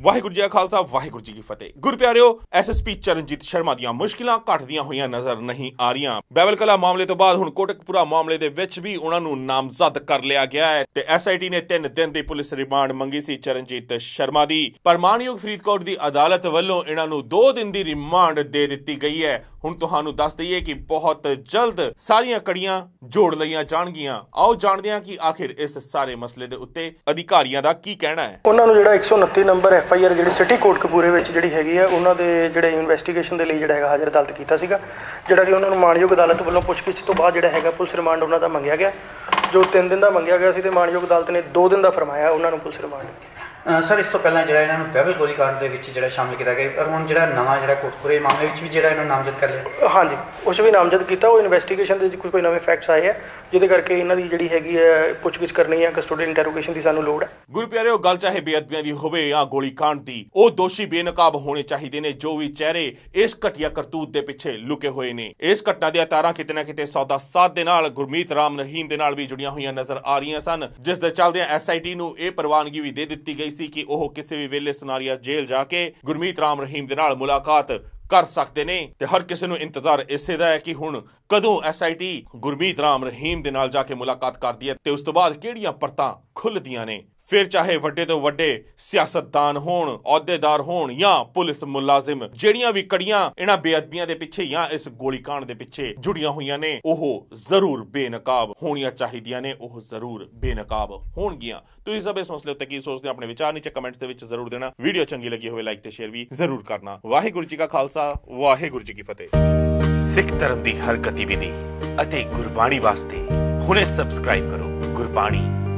ਵਾਹਿਗੁਰੂ ਜੀ ਕਾ ਖਾਲਸਾ, ਵਾਹਿਗੁਰੂ ਜੀ ਕੀ ਫਤਿਹ। ਗੁਰਪਿਆਰਿਓ ਐਸਐਸਪੀ ਚਰਨਜੀਤ ਸ਼ਰਮਾ ਦੀਆਂ ਮੁਸ਼ਕਿਲਾਂ ਘਟਦੀਆਂ ਹੋਈਆਂ ਨਜ਼ਰ ਨਹੀਂ ਆ ਰਹੀਆਂ। ਬੈਬਲ ਕਲਾ ਮਾਮਲੇ ਤੋਂ ਬਾਅਦ ਹੁਣ ਕੋਟਕਪੂਰਾ ਮਾਮਲੇ ਦੇ ਵਿੱਚ ਵੀ ਉਹਨਾਂ ਨੂੰ ਨਾਮਜ਼ਦ ਕਰ ਲਿਆ ਗਿਆ ਹੈ ਤੇ ਐਸਆਈਟੀ ਨੇ 3 ਦਿਨ ਦੀ ਪੁਲਿਸ ਰਿਮਾਂਡ ਮੰਗੀ ਸੀ ਚਰਨਜੀਤ ਸ਼ਰਮਾ ਦੀ। ਪਰਮਾਨਯੋਗ ਫਰੀਦਕੋਟ ਦੀ ਅਦਾਲਤ ਵੱਲੋਂ ਇਹਨਾਂ ਨੂੰ 2 ਦਿਨ ਦੀ ਰਿਮਾਂਡ ਦੇ ਦਿੱਤੀ ਗਈ ਹੈ। ਹੁਣ ਤੁਹਾਨੂੰ ਦੱਸ ਦਈਏ ਕਿ ਬਹੁਤ ਜਲਦ ਸਾਰੀਆਂ ਕੜੀਆਂ ਜੋੜ ਲਈਆਂ ਜਾਣਗੀਆਂ। ਆਓ ਜਾਣਦੇ ਹਾਂ ਕਿ ਆਖਿਰ ਇਸ ਸਾਰੇ ਮਸਲੇ ਦੇ ਉੱਤੇ ਅਧਿਕਾਰੀਆਂ ਦਾ ਕੀ ਕਹਿਣਾ ਹੈ। ਉਹਨਾਂ ਨੂੰ ਜਿਹੜਾ 129 ਨੰਬਰ ਐਫ ਆਈ ਆਰ ਜਿਹੜੀ ਸਿਟੀ ਕੋਟਕਪੂਰੇ ਵਿੱਚ ਜਿਹੜੀ ਹੈਗੀ ਆ, ਉਹਨਾਂ ਦੇ ਜਿਹੜੇ ਇਨਵੈਸਟੀਗੇਸ਼ਨ ਦੇ ਲਈ ਜਿਹੜਾ ਹੈਗਾ ਹਾਜ਼ਰ ਅਦਾਲਤ ਕੀਤਾ ਸੀਗਾ, ਜਿਹੜਾ ਕਿ ਉਹਨਾਂ ਨੂੰ ਮਾਣਯੋਗ ਅਦਾਲਤ ਵੱਲੋਂ ਪੁੱਛਗਿੱਛ ਤੋਂ ਬਾਅਦ ਜਿਹੜਾ ਹੈਗਾ ਪੁਲਿਸ ਰਿਮਾਂਡ ਉਹਨਾਂ ਦਾ ਮੰਗਿਆ ਗਿਆ। ਜੋ 3 ਦਿਨ ਦਾ ਮੰਗਿਆ ਗਿਆ ਸੀ ਤੇ ਮਾਣਯੋਗ ਅਦਾਲਤ ਨੇ 2 ਦਿਨ ਦਾ ਫਰਮਾਇਆ, ਉਹਨਾਂ ਨੂੰ ਪੁਲਿਸ ਰਿਮਾਂਡ। ਸਰ ਇਸ ਤੋਂ ਪਹਿਲਾਂ ਜਿਹੜਾ ਇਹਨਾਂ ਨੂੰ ਪੈਬਲ ਗੋਲੀकांड ਦੇ ਵਿੱਚ ਜਿਹੜਾ ਸ਼ਾਮਿਲ ਕੀਤਾ ਗਿਆ ਹੁਣ ਜਿਹੜਾ ਨਵਾਂ ਜਿਹੜਾ ਕੋਟਪੁਰੇ ਮਾਮਲੇ ਵਿੱਚ ਵੀ ਜਿਹੜਾ ਇਹਨਾਂ ਨੂੰ ਨਾਮਜ਼ਦ ਕਰ ਲਿਆ। ਹਾਂਜੀ ਉਸ ਵੀ ਨਾਮਜ਼ਦ ਕੀਤਾ ਉਹ ਇਨਵੈਸਟੀਗੇਸ਼ਨ ਦੇ ਵਿੱਚ ਕੋਈ ਨਵੇਂ ਫੈਕਟਸ ਆਏ ਆ ਜਿਹਦੇ ਕਰਕੇ ਇਹਨਾਂ ਦੀ ਜਿਹੜੀ ਹੈਗੀ ਹੈ ਪੁੱਛਗਿੱਛ ਕਰਨੀ ਹੈ ਕਸਟੋਡੀਅਲ ਇੰਟਰੋਗੇਸ਼ਨ ਦੀ ਸਾਨੂੰ ਲੋੜ ਹੈ। ਗੁਰੂ ਪਿਆਰਿਓ ਗੱਲ ਚਾਹੇ ਬੇਅਦਬੀਆਂ ਦੀ ਹੋਵੇ ਜਾਂ ਗੋਲੀकांड ਦੀ ਉਹ ਦੋਸ਼ੀ ਬੇਨਕਾਬ ਹੋਣੇ ਚਾਹੀਦੇ ਨੇ ਜੋ ਵੀ ਚਿਹਰੇ ਇਸ ਘਟੀਆ ਕਰਤੂਤ ਦੇ ਪਿੱਛੇ ਲੁਕੇ ਹੋਏ ਨੇ। ਇਸ ਘਟਨਾ ਦੀਆਂ ਤਾਰਾਂ ਕਿਤੇ ਨਾ ਕਿਤੇ ਸੌਦਾ ਸਾਧ ਦੇ ਨਾਲ ਗੁਰਮੀਤ ਰਾਮ ਰਹੀਮ ਦੇ ਨਾਲ ਵੀ ਜੁੜੀਆਂ ਹੋਈਆਂ ਨਜ਼ਰ ਆ ਰਹੀਆਂ ਸਨ ਜਿਸ ਦੇ ਚੱਲਦਿਆਂ ਐਸਆਈਟੀ ਨੂੰ ਇਹ ਪ੍ਰਵਾਨਗੀ ਵੀ ਦੇ ਦਿੱਤੀ ਗਈ ਸੀ ਕਿ ਉਹ ਕਿਸੇ ਵੀ ਵੇਲੇ ਸੁਨਾਰੀਆ ਜੇਲ੍ਹ ਜਾ ਕੇ ਗੁਰਮੀਤ ਰਾਮ ਰਹੀਮ ਦੇ ਨਾਲ ਮੁਲਾਕਾਤ ਕਰ ਸਕਦੇ ਨੇ। ਤੇ ਹਰ ਕਿਸੇ ਨੂੰ ਇੰਤਜ਼ਾਰ ਇਸੇ ਦਾ ਹੈ ਕਿ ਹੁਣ ਕਦੋਂ ਐਸਆਈਟੀ ਗੁਰਮੀਤ ਰਾਮ ਰਹੀਮ ਦੇ ਨਾਲ ਜਾ ਕੇ ਮੁਲਾਕਾਤ ਕਰਦੀ ਹੈ ਤੇ ਉਸ ਤੋਂ ਬਾਅਦ ਕਿਹੜੀਆਂ ਪਰਤਾਂ ਖੁੱਲਦੀਆਂ ਨੇ। ਫਿਰ ਚਾਹੇ ਵੱਡੇ ਤੋਂ ਵੱਡੇ ਸਿਆਸਤਦਾਨ ਹੋਣ, ਅਹੁਦੇਦਾਰ ਹੋਣ ਜਾਂ ਪੁਲਿਸ ਮੁਲਾਜ਼ਮ, ਜਿਹੜੀਆਂ ਵੀ ਕੜੀਆਂ ਇਹਨਾਂ ਬੇਅਦਬੀਆਂ ਦੇ ਪਿੱਛੇ ਜਾਂ ਇਸ ਗੋਲੀकांड ਦੇ ਪਿੱਛੇ ਜੁੜੀਆਂ ਹੋਈਆਂ ਨੇ, ਉਹ ਜ਼ਰੂਰ ਬੇਨਕਾਬ ਹੋਣੀਆਂ ਚਾਹੀਦੀਆਂ ਨੇ। ਉਹ ਜ਼ਰੂਰ ਬੇਨਕਾਬ ਹੋਣਗੀਆਂ। ਤੁਸੀਂ ਸਭ ਇਸ ਮਸਲੇ ਉੱਤੇ ਕੀ ਸੋਚਦੇ ਹੋ, ਆਪਣੇ ਵਿਚਾਰ ਨੀਚੇ ਕਮੈਂਟਸ ਦੇ ਵਿੱਚ ਜ਼ਰੂਰ ਦੇਣਾ। ਵੀਡੀਓ ਚੰਗੀ ਲੱਗੀ ਹੋਵੇ, ਲਾਈਕ ਤੇ ਸ਼ੇਅਰ ਵੀ ਜ਼ਰੂਰ ਕਰਨਾ। ਵਾਹਿਗੁਰੂ ਜੀ ਕਾ ਖਾਲਸਾ, ਵਾਹਿਗੁਰੂ ਜੀ ਕੀ ਫਤਿਹ। ਸਿੱਖ ਧਰਮ ਦੀ ਹਰ ਗਤੀਵਿਧੀ ਅਤੇ ਗੁਰਬਾਣੀ ਵਾਸਤੇ ਹੁਣੇ ਸਬਸਕ੍ਰਾਈਬ ਕਰੋ ਗੁਰਬਾਣੀ